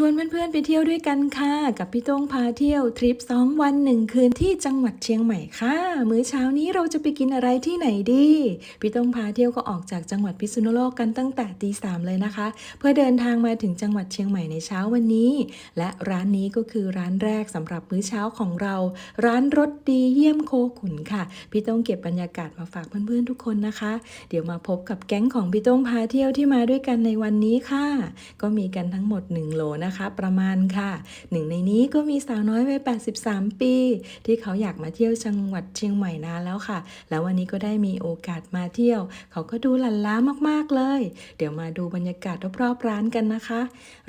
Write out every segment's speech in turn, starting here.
ชวนเพื่อนๆไปเที่ยวด้วยกันค่ะ กับพี่โต้งพาเที่ยวทริป 2 วัน 1 คืนที่จังหวัดเชียงใหม่ค่ะ มื้อเช้านี้เราจะไปกินอะไรที่ไหนดี พี่โต้งพาเที่ยวก็ออกจากจังหวัดพิษณุโลกกันตั้งแต่ตีสามเลยนะคะ เพื่อเดินทางมาถึงจังหวัดเชียงใหม่ในเช้าวันนี้ และร้านนี้ก็คือร้านแรกสำหรับมื้อเช้าของเรา ร้านรสดีเยี่ยมโคขุนค่ะ พี่โต้งเก็บบรรยากาศมาฝากเพื่อนๆทุกคนนะคะ เดี๋ยวมาพบกับแก๊งของพี่โต้งพาเที่ยวที่มาด้วยกันในวันนี้ค่ะ ก็มีกันทั้งหมด1โหลนะคะ ประมาณค่ะ หนึ่งในนี้ก็มีสาวน้อยวัย 83 ปี ที่เขาอยากมาเที่ยวจังหวัดเชียงใหม่นานแล้วค่ะ แล้ววันนี้ก็ได้มีโอกาสมาเที่ยว เขาก็ดูหลันล้ามากๆเลย เดี๋ยวมาดูบรรยากาศรอบๆร้านกันนะคะ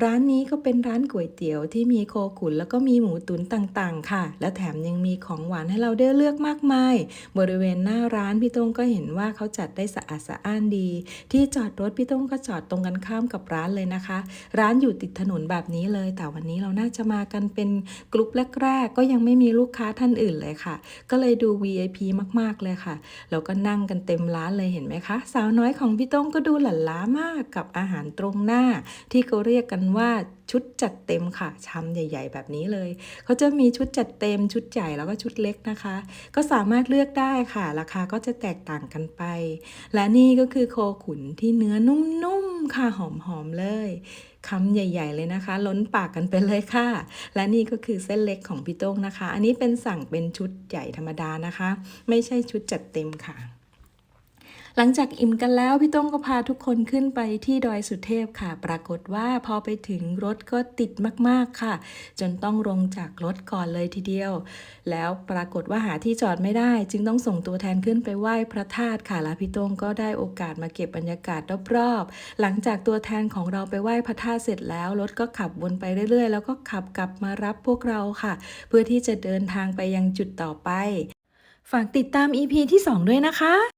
ร้านนี้ก็เป็นร้านก๋วยเตี๋ยวที่มีโคขุนแล้วก็มีหมูตุ๋นต่างๆ ค่ะ และแถมยังมีของหวานให้เราได้เลือกมากมาย บริเวณหน้าร้านพี่ตงก็เห็นว่าเขาจัดได้สะอาดสะอ้านดี ที่จอดรถพี่ตงก็จอดตรงกันข้ามกับร้านเลยนะคะ ร้านอยู่ติดถนนแบบนี้เลย แต่วันนี้เราน่าจะมากันเป็นกลุ่มแรก ๆ ก็ยังไม่มีลูกค้าท่านอื่นเลยค่ะ ก็เลยดู VIP มากๆเลยค่ะแล้วก็นั่งกันเต็มร้านเลยเห็นไหมคะ สาวน้อยของพี่ต้งก็ดูหลั่นล้ามากกับอาหารตรงหน้า ที่เขาเรียกกันว่าชุดจัดเต็มค่ะชามใหญ่ ๆ แบบนี้เลย เขาจะมีชุดจัดเต็มชุดใหญ่แล้วก็ชุดเล็กนะคะ ก็สามารถเลือกได้ค่ะ ราคาก็จะแตกต่างกันไป และนี่ก็คือโคขุนที่เนื้อนุ่มๆ ค่ะหอมๆเลยคำใหญ่ ๆ เลยนะคะ ล้นปากกันไปเลยค่ะ และนี่ก็คือเส้นเล็กของพี่โต้งนะคะ อันนี้เป็นสั่งเป็นชุดใหญ่ธรรมดานะคะ ไม่ใช่ชุดจัดเต็มค่ะ หลังจากอิ่มกันแล้วพี่ต้งก็พาทุกคนขึ้นไปที่ดอยสุเทพค่ะ ปรากฏว่าพอไปถึงรถก็ติดมากๆค่ะ จนต้องลงจากรถก่อนเลยทีเดียว แล้วปรากฏว่าหาที่จอดไม่ได้ จึงต้องส่งตัวแทนขึ้นไปไหว้พระธาตุค่ะแล้วพี่ต้งก็ได้โอกาสมาเก็บบรรยากาศรอบๆหลังจากตัวแทนของเราไปไหว้พระธาตุเสร็จแล้วรถก็ขับวนไปเรื่อยๆ แล้วก็ขับกลับมารับพวกเราค่ะ เพื่อที่จะเดินทางไปยังจุดต่อไป ฝากติดตาม EP ที่ 2 ด้วยนะคะ